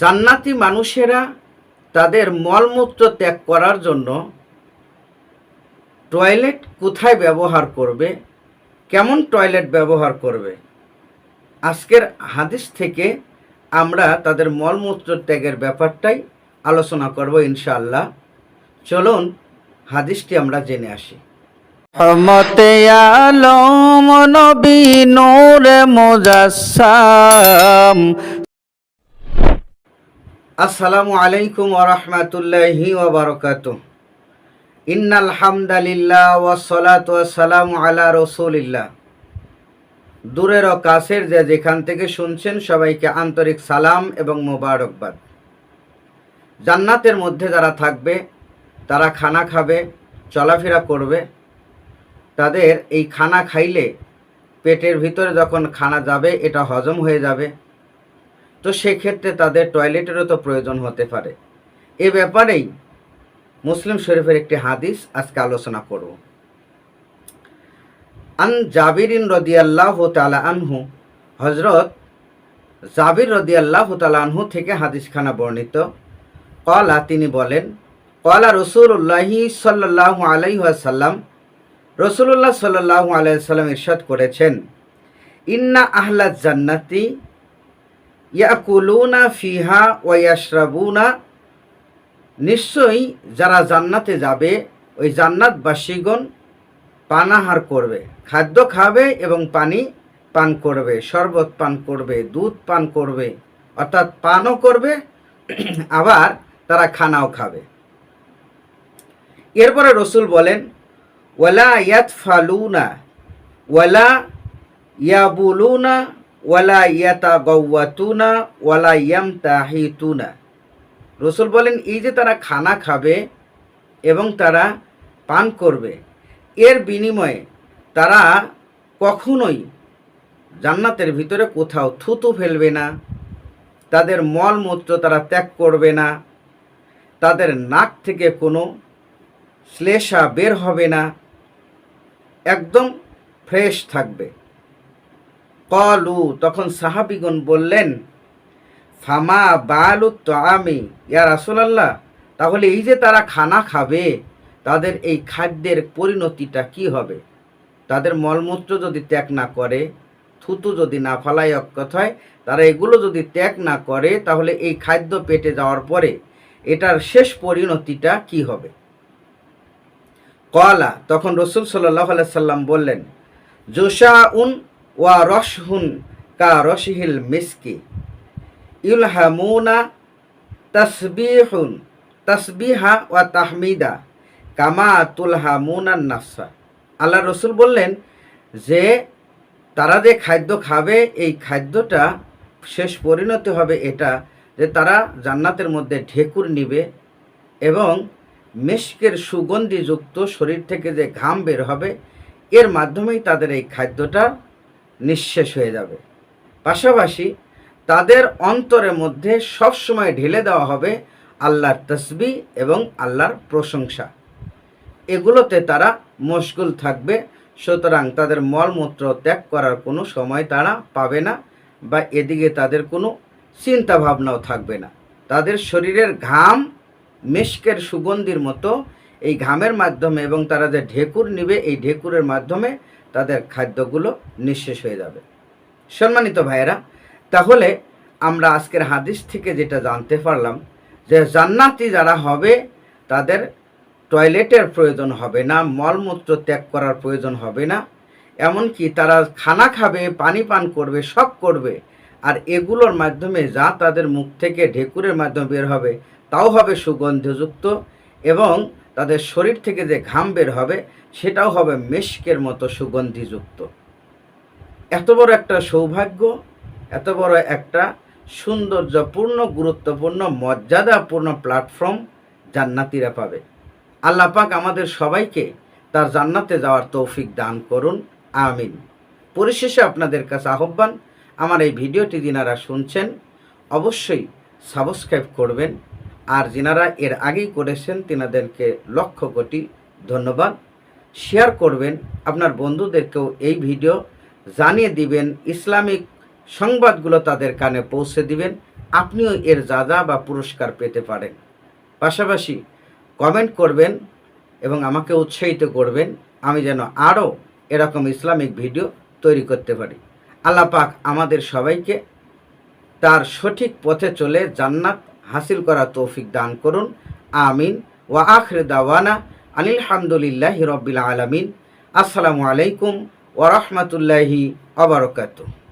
জান্নাতি মানুষেরা তাদের মলমূত্র ত্যাগ করার জন্য টয়লেট কোথায় ব্যবহার করবে? কেমন টয়লেট ব্যবহার করবে? আজকের হাদিস থেকে আমরা তাদের মলমূত্র ত্যাগের ব্যাপারটাই আলোচনা করব ইনশাআল্লাহ। চলুন হাদিসটি আমরা জেনে আসি। রহমতে আলম নবী নূরে আসসালামু আলাইকুম ওরহমতুল্লাহি ওবরকাত ইন্নাল হামদালিল্লাহ ওয়াসসালাত ওয়াসসালামু আলা রসুলিল্লাহ। দূরের ও কাছের যে যেখান থেকে শুনছেন সবাইকে আন্তরিক সালাম এবং মোবারকবাদ। জান্নাতের মধ্যে যারা থাকবে, তারা খানা খাবে, চলাফেরা করবে। তাদের এই খানা খাইলে পেটের ভিতরে যখন খানা যাবে, এটা হজম হয়ে যাবে। তো সেক্ষেত্রে তাদের টয়লেটেরও তো প্রয়োজন হতে পারে। এ ব্যাপারেই মুসলিম শরীফের একটি হাদিস আজকে আলোচনা করব। আন জাবিরিন রদিয়াল্লাহ তালা আনহু হজরত জাবির রদিয়াল্লাহ তালা আনহু থেকে হাদিসখানা বর্ণিত। কলা তিনি বলেন কলা রসুল্লাহি সাল্লাহ আলাইসাল্লাম রসুল্লাহ সাল্লাহ আলাইসাল্লাম ইরশাদ করেছেন, ইন্না আহলা জান্নাতি ইয়াকুলুনা ফিহা ওয়াশরাবুনা নিশ্চয়ই যারা জান্নাতে যাবে, ওই জান্নাত জান্নাতবাসীগণ পানাহার করবে, খাদ্য খাবে এবং পানি পান করবে, শরবত পান করবে, দুধ পান করবে, অর্থাৎ পানও করবে, আবার তারা খানাও খাবে। এরপরে রসুল বলেন, ওয়ালা ইয়াত ফালুনা ওয়ালা ইয়াবুলুনা ওয়ালা ইয়াতা গৌয়াতুনা ওয়ালা ইয়াম তাহিতুনা রসুল বলেন, এই যে তারা খানা খাবে এবং তারা পান করবে, এর বিনিময়ে তারা কখনোই জান্নাতের ভিতরে কোথাও থুতু ফেলবে না, তাদের মলমূত্র তারা ত্যাগ করবে না, তাদের নাক থেকে কোনো শ্লেষা বের হবে না, একদম ফ্রেশ থাকবে। কলু, তখন সাহাবিগণ বললেন, ফামা বালু তো আমি ইয়া রাসুলাল্লাহ, তাহলে এই যে তারা খানা খাবে, তাদের এই খাদ্যের পরিণতিটা কি হবে? তাদের মলমূত্র যদি ত্যাগ না করে, থুতু যদি না অক্ষত হয়, তারা এগুলো যদি ত্যাগ না করে, তাহলে এই খাদ্য পেটে যাওয়ার পরে এটার শেষ পরিণতিটা কি হবে? কলা, তখন রসুল সাল্লাহ সাল্লাম বললেন জোসা উন ওয়া রসহুন কা রসহিল মিসকি। ইলহামুনা তসবিহুন, তসবিহা ওয়া তাহমিদা, কামা তুলহামুনান নাফসা। আল্লাহ রসুল বললেন, যে তারা যে খাদ্য খাবে, এই খাদ্যটা শেষ পরিণতি হবে এটা, যে তারা জান্নাতের মধ্যে ঢেকুর নিবে এবং মেশকের সুগন্ধিযুক্ত শরীর থেকে যে ঘাম বের হবে, এর মাধ্যমেই তাদের এই খাদ্যটা নিঃশেষ হয়ে যাবে। পাশাপাশি তাদের অন্তরের মধ্যে সবসময় ঢেলে দেওয়া হবে আল্লাহর তসবি এবং আল্লাহর প্রশংসা। এগুলোতে তারা মশগুল থাকবে, সুতরাং তাদের মলমূত্র ত্যাগ করার কোনো সময় তারা পাবে না বা এদিকে তাদের কোনো চিন্তা ভাবনাও থাকবে না। তাদের শরীরের ঘাম মেশকের সুগন্ধির মতো এই ঘামের মাধ্যমে এবং তারা যে ঢেকুর নিবে, এই ঢেকুরের মাধ্যমে তাদের খাদ্যগুলো নিঃশেষ হয়ে যাবে। সম্মানিত ভাইয়েরা, তাহলে আমরা আজকের হাদিস থেকে যেটা জানতে পারলাম যে জান্নাতি যারা হবে, তাদের টয়লেটের প্রয়োজন হবে না, মলমূত্র ত্যাগ করার প্রয়োজন হবে না। এমনকি তারা খানা খাবে, পানি পান করবে সব করবে, আর এগুলোর মাধ্যমে যা তাদের মুখ থেকে ঢেকুরের মাধ্যমে বের হবে, তাও হবে সুগন্ধযুক্ত এবং তাদের শরীর থেকে যে ঘাম বের হবে, সেটাও হবে মেশকের মতো সুগন্ধিযুক্ত। এত বড় একটা সৌভাগ্য, এত বড় একটা সৌন্দর্যপূর্ণ, গুরুত্বপূর্ণ, মর্যাদাপূর্ণ প্ল্যাটফর্ম জান্নাতিরা পাবে। আল্লাহ পাক আমাদের সবাইকে তার জান্নাতে যাওয়ার তৌফিক দান করুন। আমিন। পরিশেষে আপনাদের কাছে আহ্বান, আমার এই ভিডিওটি যিনারা শুনছেন, অবশ্যই সাবস্ক্রাইব করবেন। আর যিনারা এর আগেই করেছেন তেনাদেরকে লক্ষ কোটি ধন্যবাদ। শেয়ার করবেন, আপনার বন্ধুদেরকেও এই ভিডিও জানিয়ে দিবেন, ইসলামিক সংবাদগুলো তাদের কানে পৌঁছে দিবেন, আপনিও এর জাদা বা পুরস্কার পেতে পারেন। পাশাপাশি কমেন্ট করবেন এবং আমাকে উৎসাহিত করবেন, আমি যেন আরও এরকম ইসলামিক ভিডিও তৈরি করতে পারি। আল্লাহ পাক আমাদের সবাইকে তার সঠিক পথে চলে জান্নাত হাসিল করা তৌফিক দান করুন। আমিন। ওয়া আখরে দাওয়ানা আনিল হামদুলিল্লাহ আলমিন। আসসালামু আলাইকুম ওয়া রাহমাতুল্লাহি ওয়া বারাকাতুহু।